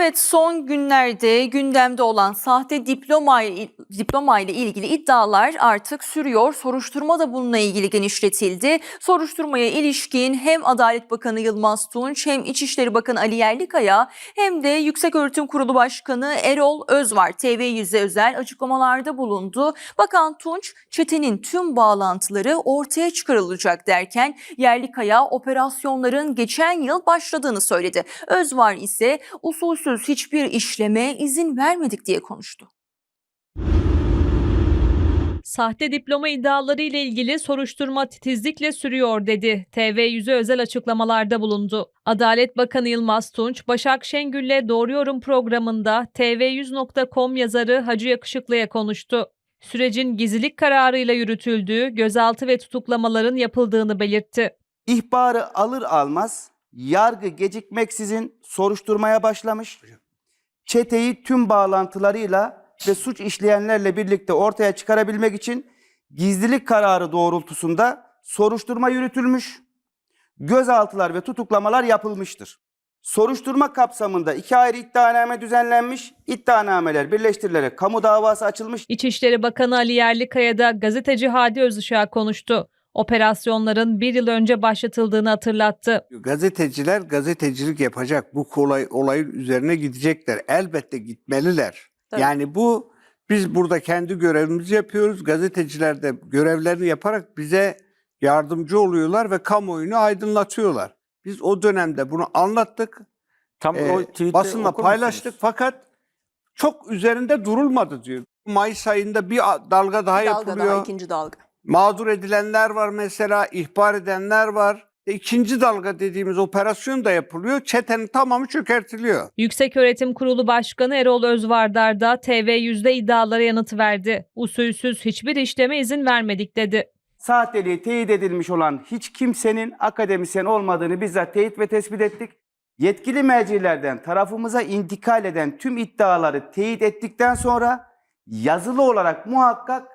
Evet son günlerde gündemde olan sahte diploma, diploma ile ilgili iddialar artık sürüyor. Soruşturma da bununla ilgili genişletildi. Soruşturmaya ilişkin hem Adalet Bakanı Yılmaz Tunç hem İçişleri Bakanı Ali Yerlikaya hem de Yükseköğretim Kurulu Başkanı Erol Özvar TV100'e özel açıklamalarda bulundu. Bakan Tunç çetenin tüm bağlantıları ortaya çıkarılacak derken Yerlikaya operasyonların geçen yıl başladığını söyledi. Özvar ise usulsüz hiçbir işleme izin vermedik diye konuştu. Sahte diploma iddiaları ile ilgili soruşturma titizlikle sürüyor dedi. TV100'e özel açıklamalarda bulundu. Adalet Bakanı Yılmaz Tunç, Başak Şengül'le Doğru Yorum programında tv100.com yazarı Hacı Yakışıklı'ya konuştu. Sürecin gizlilik kararıyla yürütüldüğü, gözaltı ve tutuklamaların yapıldığını belirtti. İhbarı alır almaz yargı gecikmeksizin soruşturmaya başlamış. Çeteyi tüm bağlantılarıyla ve suç işleyenlerle birlikte ortaya çıkarabilmek için gizlilik kararı doğrultusunda soruşturma yürütülmüş. Gözaltılar ve tutuklamalar yapılmıştır. Soruşturma kapsamında iki ayrı iddianame düzenlenmiş. İddianameler birleştirilerek kamu davası açılmış. İçişleri Bakanı Ali Yerlikaya da gazeteci Hadi Özışık'a konuştu. Operasyonların bir yıl önce başlatıldığını hatırlattı. Gazeteciler gazetecilik yapacak. Bu kolay olayın üzerine gidecekler. Elbette gitmeliler. Tabii. Yani bu biz burada kendi görevimizi yapıyoruz. Gazeteciler de görevlerini yaparak bize yardımcı oluyorlar ve kamuoyunu aydınlatıyorlar. Biz o dönemde bunu anlattık. Tam Ee, o tweet'i basınla paylaştık musunuz? fakat çok üzerinde durulmadı diyor. Mayıs ayında bir dalga daha yapılıyor. ikinci dalga. Mağdur edilenler var mesela, ihbar edenler var. E, İkinci dalga dediğimiz operasyon da yapılıyor. Çetenin tamamı çökertiliyor. Yükseköğretim Kurulu Başkanı Erol Özvardar da TV100'de iddialara yanıt verdi. Usulsüz hiçbir işleme izin vermedik dedi. Sahteliği teyit edilmiş olan hiç kimsenin akademisyen olmadığını bizzat teyit ve tespit ettik. Yetkili mercilerden tarafımıza intikal eden tüm iddiaları teyit ettikten sonra yazılı olarak muhakkak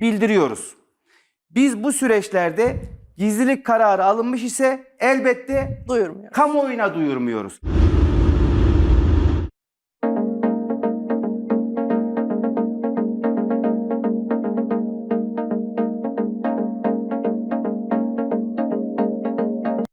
bildiriyoruz. Biz bu süreçlerde gizlilik kararı alınmış ise elbette Duyurmuyor. kamuoyuna duyurmuyoruz.